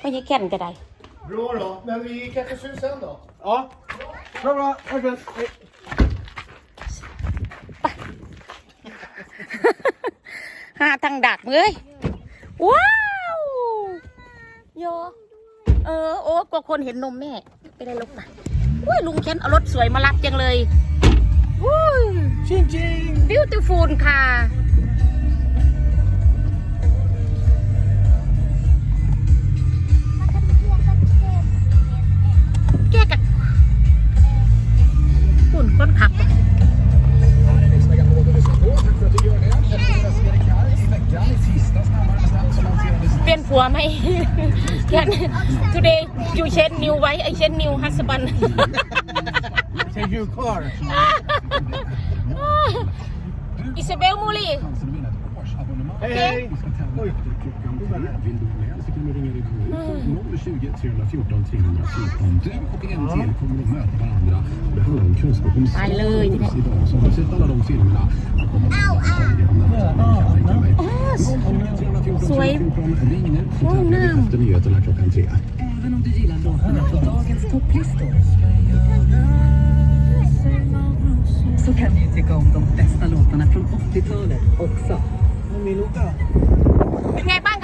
ไม่ใช่แค่นก็ได้รู้หรอมันมีแค่ชื่อเสียงหรออ๋อครับครับไอ้ฮ่าทางดักเลยว้าวโยเออ โอ้กว่าคนเห็นนมแม่ ไปเลยลูกไปอุ้ย ลุงแค้นเอารถสวยมารับจังเลยวู้ย จริงๆ b ิวต t i f u l ค่ะแก้กันหุ่นก้นขับเปลี่ยนผัวไหมเยัน today you change new wife I change new husband change your car Isabel Muli Hey, hey. Vad öppet klockan tre. Vill du med så kan du ringa redan nu. 020 314 314. Du och en till kommer att möta varandra. det handlar om kunskap om status idag. Så har du sett alla de filmerna? så kan du tycka om de bästa låtarna från 80-talet också. ไม่มีลูกก็เป็นไงบ้าง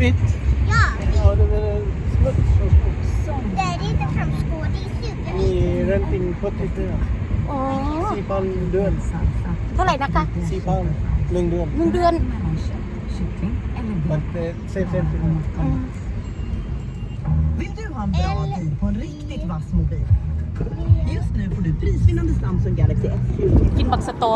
bit? Yeah. Out of the, it's not so good. Daddy, they're from school. These two. มี renting potato อ๋อสี่พันเดือนเท่าไหร่นะคะสี่พันหนึ่งเดือนหนึ่งเดือนมันเป็นเซฟเซฟ Vill du ha en bra tid på en riktigt vass mobil? Just nu får du prisvinnande Samsung Galaxy S20. กินบักสะตอ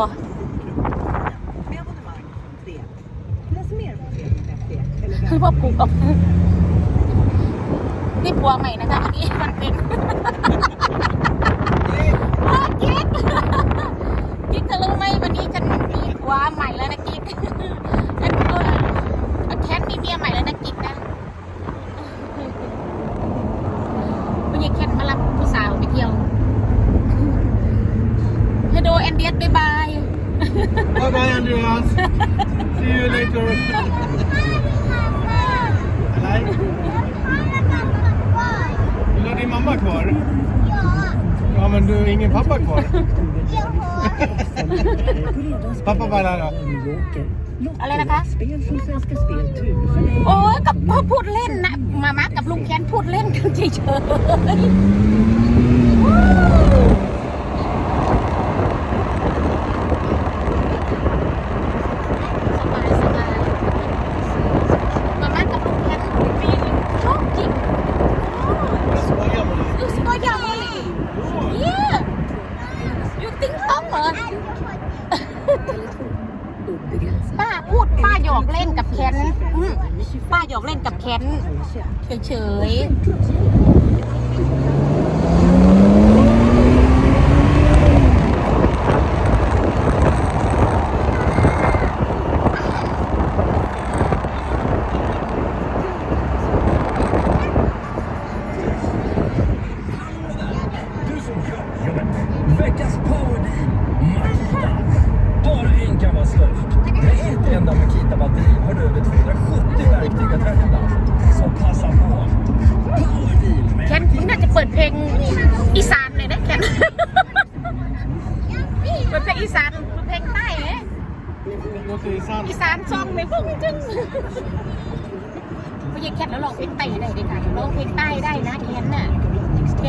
พ่าผูกออกนี่ปัวใหม่นะคะอันนี้มันเป็นกิ๊กกิ๊กเธอรู้ไหมวันนี้ฉันมีปัวใหม่แล้วนะกิ๊กฉันก็แคทมีเมียใหม่แล้วนะกิ๊กนะวันนี้แคทมารับผู้สาวไปเที่ยวเฮโดแอนเดียสบายบายบายแอนเดียส see you later Nej. Vill du ha din mamma kvar? Ja, men du har ingen pappa kvar? Pappa var där då. อะไรนะคะโอ้ยกับพ่อพูดเล่นนะมาม่ากับลุงแคนพูดเล่นกันเฉยๆติงซ้องเหือป้าพูดป้าหยอกเล่นกับแคนป้าหยอกเล่นกับแคนเฉยๆ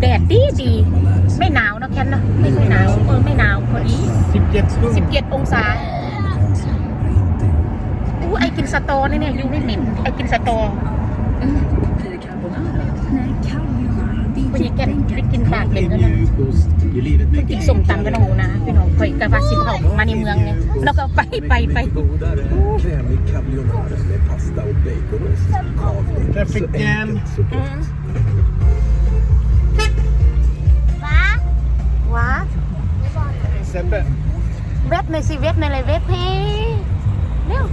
แดดดีดีไม่หนาวนะแคนนะไม่ค่อยหนาวเออไม่หนาวพอดีสิบเจ็ดสิบเจ็ดองศาอู้ไอกินสตอเนี่ยเนี่ยยูไม่เหม็นไอกินสตอคุณยายแกนไปกินปากเป็นกวนะกินส่งตังกันหูนะพี่น้องคปยกระบะสิบหกมาในเมืองเนี่ยแล้วก็ไปไปไปแทฟฟิกแจมว้าว้าเบว็บในสิเว็บในเลยเว็บเฮ้เร็ว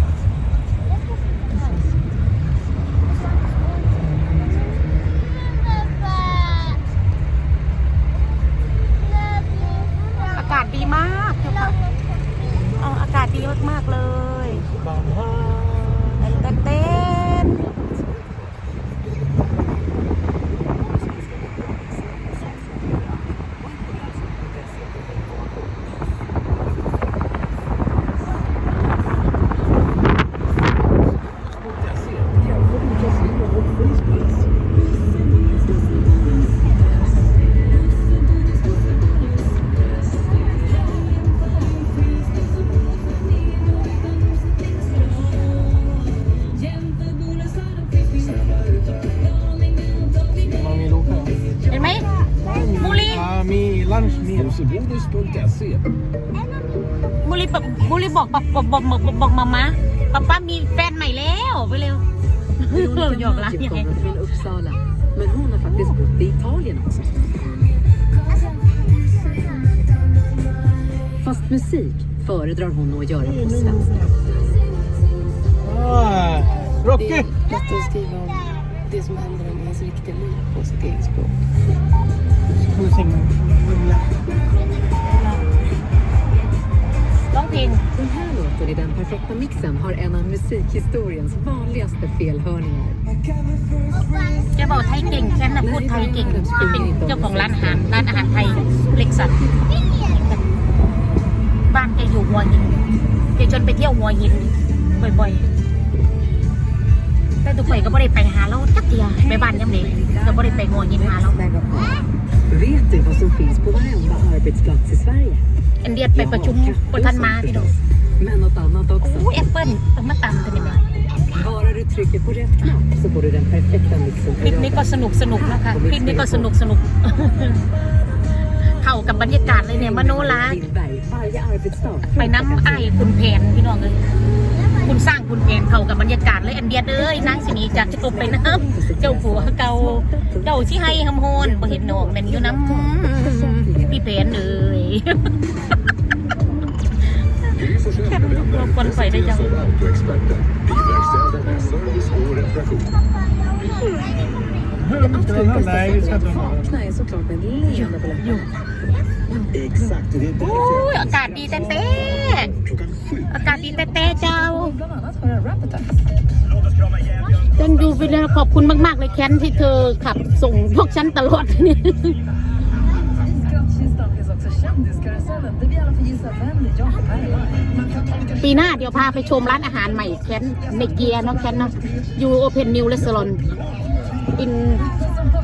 Mix.se. บุรีบอกบุรีบอกบอกบอกบอกบอกบอกมามะป้าป้ามีแฟนใหม่แล้วไปเร็ว Veronica หยอกละ Maggio ยังไง kommer från Uppsala, men hon har faktiskt oh. bott i Italien också. Fast musik föredrar hon att göra på svenska. Ah, Det är Rocky! lätt att skriva om det som händer i ens riktiga liv på sitt eget språk. Ska vi sjunga? n i n här l å t e den perfekta mixen har en av musikhistoriens vanligaste felhörningar. จะบอกไทยเก่งแค่นะพูดไทยเก่งจะเป็นเจ้าของร้านอาหารร้านอาหารไทยเล็กสัตว์บ้านแกอยู่หัวหินแกจนไปเที่ยวหัวหินบ่อยๆ แต่ทุกคนก็ไม่ได้ไปหาเราจักเดียวไปบ้านยังได็กก็ไม่ได้ไปหัวหินหาเรา Vet du vad som finns på varenda arbetsplats i Sverige? เอ็นเดียดไปประชุมบนทันมาพี่น้อง Men något annat โอ้ också. แอปเปิ้ลต้องมาตำกันยังไง Bara du trycker på rätt knapp så får du den perfekta mixen ค för ลิปนี้ก็ jobbet. สนุกสนุกนะคะคลิปนี้ก็สนุกสนุกเข้ากับบรรยากาศเลยเนี่ยมโนลา Lindberg, varje arbetsdag. ไปน้ำไอ้ายคุณแผนพี่น้องเลยคุณสร้างคุณเองเขากับบรรยากาศเลยอันเดียดเลยนางสินีจากจบไปน้ำเจ้าผัวเก่าเจ้าที่ให้คำโหนบ่เห็นหนอกแมนอยู่น้ำพี่เพนเลยแค่ดตัวคนใส่ได้จังอากาศดีเต็มเต็มอากาศดีแต่เจ้าดันดูฟิอขอบคุณมาก ๆ เลยแคนที่เธอขับส่งพวกฉันตลอดนี่ปีหน้าเดี๋ยวพาไปชมร้านอาหารใหม่แคนในเกียร์นนอะแคนเนาะยูโอเพนนิวเลสซอนอิน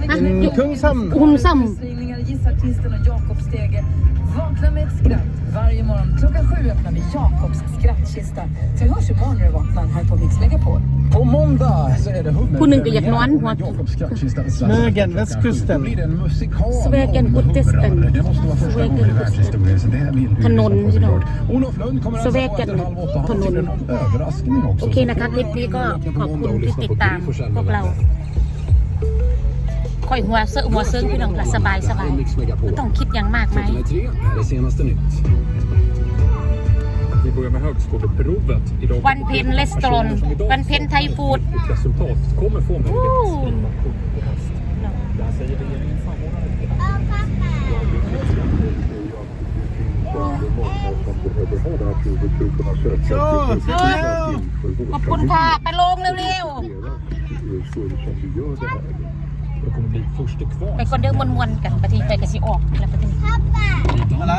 ฮะคุ้มซ้ำคุ้มซ้ำ Vakna med ett skratt. Varje morgon klockan sju öppnar vi Jakobs skrattkista. Så vi hörs imorgon när du vaknar här på Mix Megapol. På måndag så är det hummer på Jakobs skrattkista. Smögen, västkusten. Svegen och testen. Det måste vara första gången i världshistorien. Så det här vill vi såklart. Olof Lund kommer ค่อยหัวเสื้อหัวเสื้อพี่น้องสบายสบายไม่ต้องคิดยังมากไหมวันเพนเลสตรอนวันเพนไทยฟูดขอบคุณค่ะไปลงเร็วๆ d ไป k v คนเดิมมวนๆกันปฏิทิไปกับสีออกแล้วปฏิทอะไร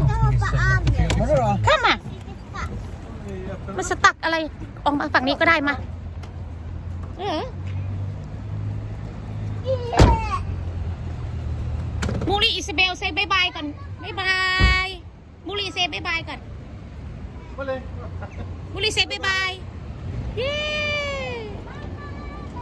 มาข้ามามันสตักอะไรออกมาฝั่งนี้ก็ได้มาอืมมูรีอิสเบลเซ่บายบายก่อนบายบายมูรีเซ่บายบายก่อนมาเลยมูรีเซ่บายบายย